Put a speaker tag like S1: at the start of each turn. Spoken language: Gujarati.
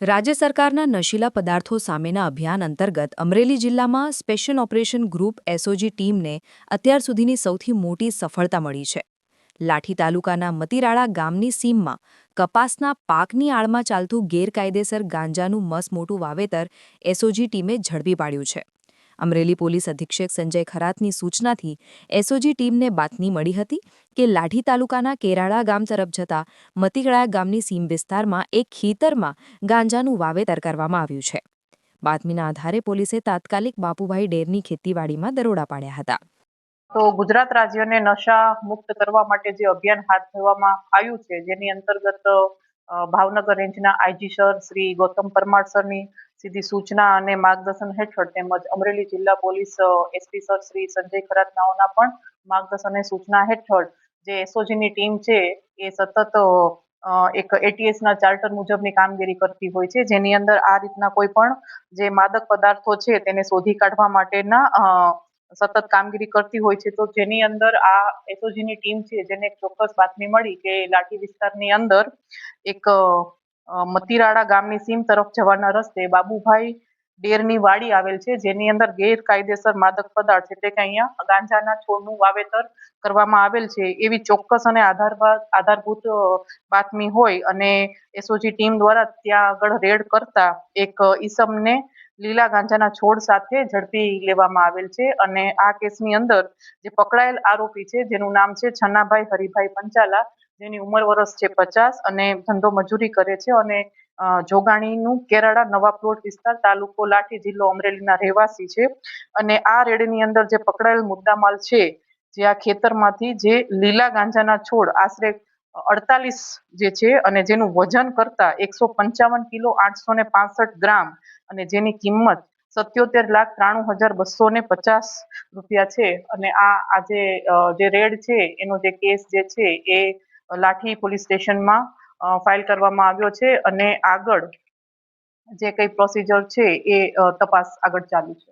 S1: રાજ્ય સરકારના નશીલા પદાર્થો સામેના અભિયાન અંતર્ગત અમરેલી જિલ્લામાં સ્પેશિયલ ઓપરેશન ગ્રુપ એસઓજી ટીમને અત્યાર સુધીની સૌથી મોટી સફળતા મળી છે. લાઠી તાલુકાના મતીરાળા ગામની સીમમાં કપાસના પાકની આળમાં ચાલતું ગેરકાયદેસર ગાંજાનું મસમોટું વાવેતર એસઓજી ટીમે ઝડપી પાડ્યું છે. અમરેલી પોલીસ અધિક્ષક સંજય ખરાતની સૂચનાથી એસઓજી ટીમને બાતમી મળી હતી કે લાઠી તાલુકાના કેરાળા ગામ તરફ જતા મતીગળા ગામની સીમ વિસ્તારમાં એક ખેતરમાં ગાંજાનું વાવેતર કરવામાં આવ્યું છે. બાતમીના આધારે પોલીસે તાત્કાલિક બાપુભાઈ ડેરની ખેતીવાડીમાં દરોડા પાડ્યા હતા.
S2: તો ગુજરાત રાજ્યને નશા મુક્ત કરવા માટે જે અભિયાન હાથ ધરવામાં આવ્યું છે, જેની અંતર્ગત ભાવનગર રેન્જના આઈજી સર શ્રી ગૌતમ પરમાર સરની સીધી સૂચના અને માર્ગદર્શન હેઠળ તેમજ અમરેલી જિલ્લા police SP sir Shri Sanjay ખરાતનાઓના પણ માર્ગદર્શન અને સૂચના હેઠળ જે એસઓજીની ટીમ છે એ સતત એક એટીએસ ના ચાર્ટર મુજબની કામગીરી કરતી હોય છે, જેની અંદર આ રીતના કોઈ પણ જે માદક પદાર્થો છે તેને શોધી કાઢવા માટેના સતત કામગીરી કરતી હોય છે, તો જેની અંદર આ એસઓજીની ટીમ છે, જેને એક ચોક્કસ બાતમી મળી કે લાઠી વિસ્તારની અંદર એક મતીરાળા ગામની સીમ તરફ જવાના રસ્તે બાબુભાઈ ડેરની વાડી આવેલ છે, જેની અંદર ગેરકાયદેસર માદક પદાર્થ એટલે કે અહીંયા ગાંજાના છોડનું વાવેતર કરવામાં આવેલ છે. એવી ચોક્કસ અને આધારભૂત આધારભૂત બાતમી હોય અને એસઓજી ટીમ દ્વારા ત્યાં આગળ રેડ કરતા એક ઈસમને લીલા ગાંજાના છોડ સાથે ઝડપી લેવામાં આવેલ છે અને આ કેસની અંદર જે પકડાયેલ આરોપી છે, જેનું નામ છે છન્નાભાઈ હરિભાઈ પંચાલા, જેની ઉંમર વર્ષ છે પચાસ અને ધંધો મજૂરી કરે છે અને જોગાણીનું કેરાળા નવા પ્લોટ વિસ્તાર તાલુકો લાઠી જિલ્લો અમરેલીના રહેવાસી છે. અને આ રેડની અંદર જે પકડાયેલ મુદ્દામાલ છે, જે આ ખેતરમાંથી જે લીલા ગાંજાના છોડ, આશરે અડતાલીસ જે છે અને જેનું વજન કરતા એકસો પંચાવન કિલો આઠસો ને પાસઠ ગ્રામ અને જેની કિંમત સત્યોતેર લાખ ત્રાણું હજાર બસો ને પચાસ રૂપિયા છે. અને આ આજે જે રેડ છે, એનો જે કેસ જે છે એ લાઠી પોલીસ સ્ટેશનમાં ફાઇલ કરવામાં આવ્યો છે અને આગળ જે કઈ પ્રોસિજર છે એ તપાસ આગળ ચાલુ છે.